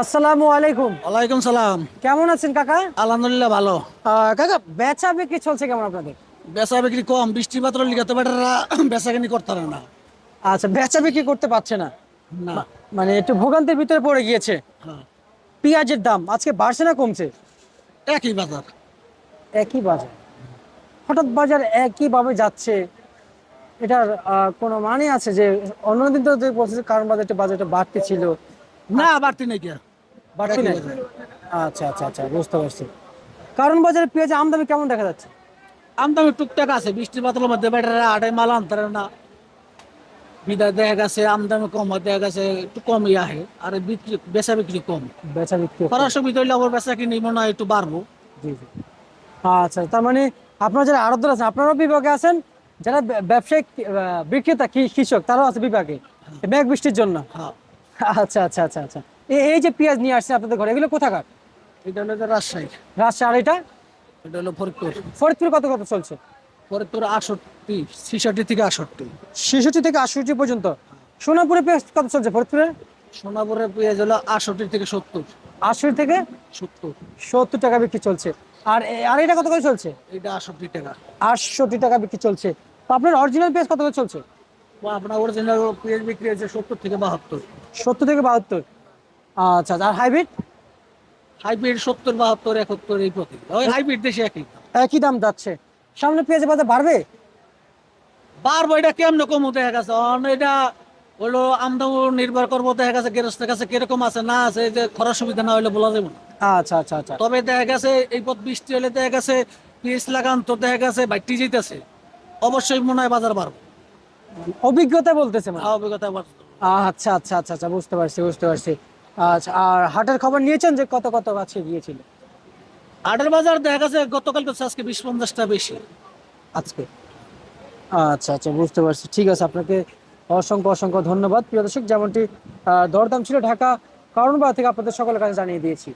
আসসালামু আলাইকুম। ওয়ালাইকুম সালাম। কেমন আছেন কাকা? আলহামদুলিল্লাহ ভালো। কাকা বেচা বিক্রি চলছে কেমন আপনাদের? বেচা বিক্রি কম বৃষ্টি পাত্র লিগাতে বেটারা বেচা কিনি করতে পারে না। আচ্ছা বেচা বিক্রি করতে পারছে না। না। মানে একটু ভোগান্তির ভিতরে পড়ে গিয়েছে। হ্যাঁ। পেঁয়াজের দাম আজকে বাড়ছে না কমছে? একই বাজার। একই বাজার। হঠাৎ বাজার একইভাবে যাচ্ছে। এটার কোনো মানে আছে যে অন্যদিন তো যে বলছে কারণ বাজারটা বাজারটা বাড়তে ছিল। না বাড়তি নাই কে আচ্ছা আচ্ছা আচ্ছা বুঝতে পারছি। কারণ বাজারে পেঁয়াজ আমদানি কেমন দেখা যাচ্ছে? আমদামি টুকটাক আছে বৃষ্টি পাতলের মধ্যে বেটারা মাল আনতে না। দেখা গেছে আমদামি কম হয় দেখা গেছে একটু কমই আহে আর বিক্রি বেচা বিক্রি কম। বেচা বিক্রি আবার বেচা কিনি মনে হয় একটু বাড়বো। জি জি। আচ্ছা তার মানে আপনারা যারা আড়তদার আছেন আপনারাও বিভাগে আছেন? যারা ব্যবসায়িক বিক্রেতা কৃষক তারাও আছে বিভাগে? এই মেঘ বৃষ্টির জন্য? হ্যাঁ। আচ্ছা আচ্ছা আচ্ছা আচ্ছা। এই যে পেঁয়াজ নিয়ে আসছে আপনাদের ঘরে এগুলো কোথাকার? এটা হলো রাজশাহী রাজশাহী আর এটা? এটা হলো ফরিদপুর। ফরিদপুর কত কত চলছে? ফরিদপুর আটষট্টি ছিষট্টি থেকে আটষট্টি। ছেষট্টি থেকে আটষট্টি পর্যন্ত। সোনাপুরে পেঁয়াজ কত চলছে ফরিদপুরে? সোনাপুরের পেঁয়াজ হলো আটষট্টি থেকে সত্তর। আশি থেকে সত্তর। সত্তর টাকা বিক্রি চলছে। আর আর এটা কত করে চলছে? এটা আটষট্টি টাকা। আটষট্টি টাকা বিক্রি চলছে। আপনার অরিজিনাল পেঁয়াজ কত করে চলছে? ও আপনার অরিজিনাল পেঁয়াজ বিক্রি হয়েছে সত্তর থেকে বাহাত্তর। সত্তর থেকে বাহাত্তর। আচ্ছা আচ্ছা, আর হাইব্রিড? হাইব্রিড সত্তর বাহাত্তর একাত্তর এই প্রতি। ওই হাইব্রিড দেশে একই একই দাম যাচ্ছে। সামনে পেঁয়াজের বাজার বাড়বে? বারবো এটা কেমন কম দেখা গেছে? এটা হলো আমদানি নির্ভর করব দেখা গেছে গেরস্তের কাছে কীরকম আছে না আছে যে খরচ সুবিধা না হলে বলা যাবে না। আচ্ছা আচ্ছা আচ্ছা। তবে দেখা গেছে এই পথ বৃষ্টি হলে দেখা গেছে পিস লাগান তো দেখা গেছে বাইটি যেতেছে। অবশ্যই মনে হয় বাজার বাড়বো। অভিজ্ঞতা বলতেছে মানে। অভিজ্ঞতা বাড়বে। আচ্ছা আচ্ছা আচ্ছা আচ্ছা বুঝতে পারছি বুঝতে পারছি। আচ্ছা আর হাটের খবর নিয়েছেন যে কত কত আছে গিয়েছিল? হাটের বাজার দেখা গেছে গতকাল তো আজকে বিশ পঞ্চাশটা বেশি। আজকে। আচ্ছা আচ্ছা বুঝতে পারছি। ঠিক আছে আপনাকে অসংখ্য অসংখ্য ধন্যবাদ। প্রিয় দর্শক যেমনটি দরদাম ছিল ঢাকা কারণ থেকে আপনাদের সকলের কাছে জানিয়ে দিয়েছি।